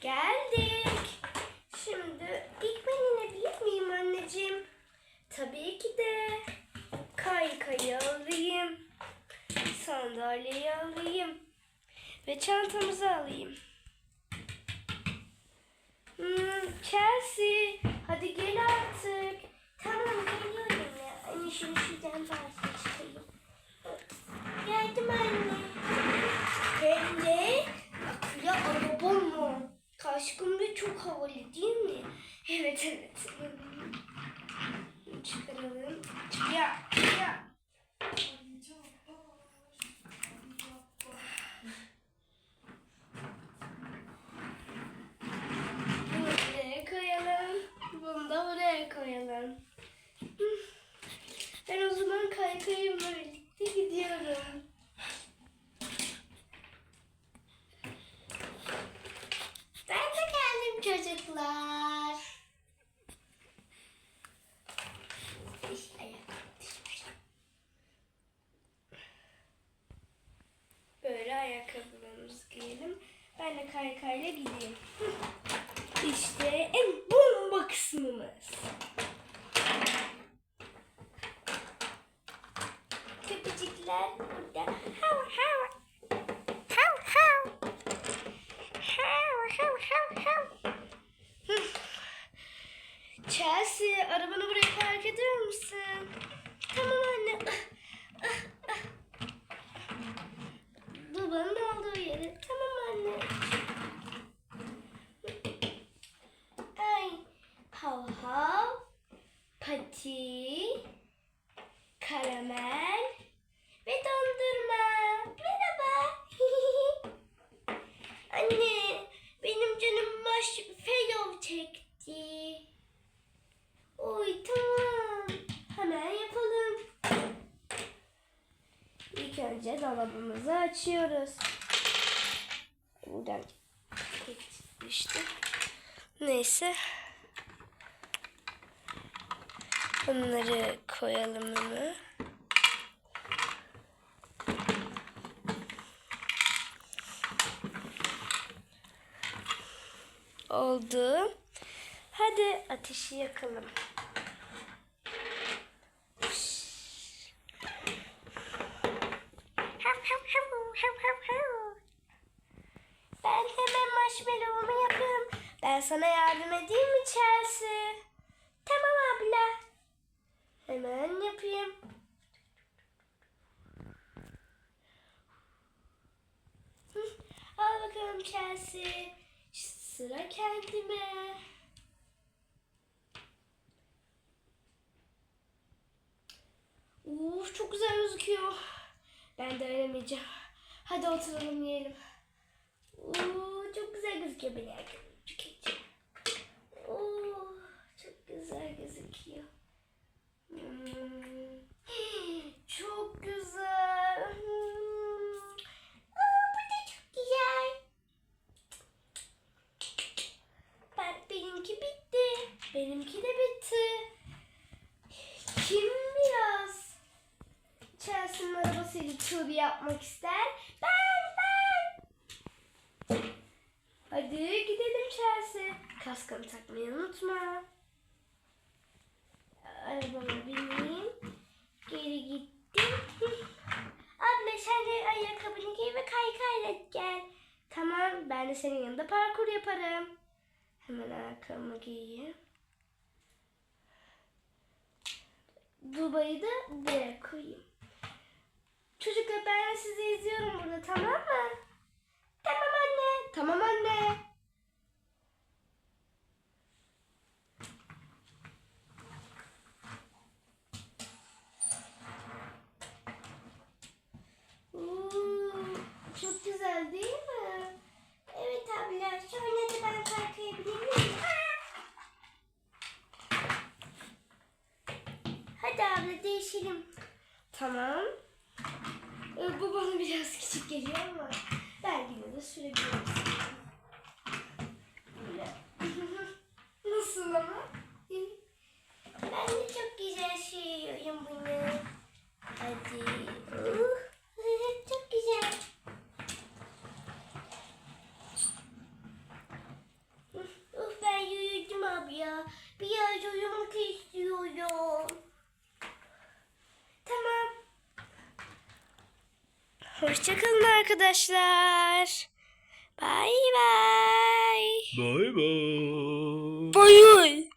Geldik. Şimdi ilk ben inebilir miyim anneciğim? Tabii ki de. Kaykayı alayım. Sandalyeyi alayım. Ve çantamızı alayım. Hmm, Chelsea, hadi gel artık. Tamam geliyorum ya. Anne şunu şuradan vazgeçeyim. Geldim anne. Hem de akıllı araba mı? Kaşkın ve çok havalı değil mi? Evet evet. Çıkaralım. Ya ya. Bunu buraya koyalım. Bunu da buraya koyalım. Ben o zaman kaykayımla birlikte gidiyorum. Ben de geldim çocuklar. De kaykayla Pati. Karamel. Ve dondurma. Merhaba. Anne. Benim canım marshmallow çekti. Oy tamam. Hemen yapalım. İlk önce dolabımızı açıyoruz. Buradan geçmişti. Neyse. Bunları koyalım hemen. Oldu. Hadi ateşi yakalım. Ben hemen marshmallow'umu yapıyorum. Ben sana yardım edeyim mi Chelsea? Tamam abla. Hemen yapayım. Hı, Bakalım Chelsea. Sıra kendime. Uf çok güzel gözüküyor. Ben dayanamayacağım. Hadi oturalım yiyelim. Oo, çok güzel gözüküyor beni tüketeceğim. Oo, çok güzel gözüküyor. Hmm, çok güzel. Hmm. Aa, bu da çok güzel. Ben, benimki bitti. Benimki de bitti. Kim biraz Chelsea'nin arabasıyla tur yapmak ister? Ben, ben. Hadi gidelim Chelsea. Kaskını takmayı unutma. Arabama bineyim. Geri gittim. Abla sen de ayakkabını giy ve kaykayla gel. Tamam ben de senin yanında parkur yaparım. Hemen ayakkabımı giyeyim. Dubai'yi de buraya koyayım. Çocuklar ben sizi izliyorum burada tamam mı? Tamam anne. Tamam anne. Oo, çok güzel değil mi? Evet abla. Sonra da ben kalkabilir miyim? Hadi değişelim. Tamam. Ee, Bu bana biraz küçük geliyor ama ben yine de sürebilirim. Böyle. Nasıl ama? Hoşçakalın arkadaşlar. Bay bay. Bay bay. Bay bay.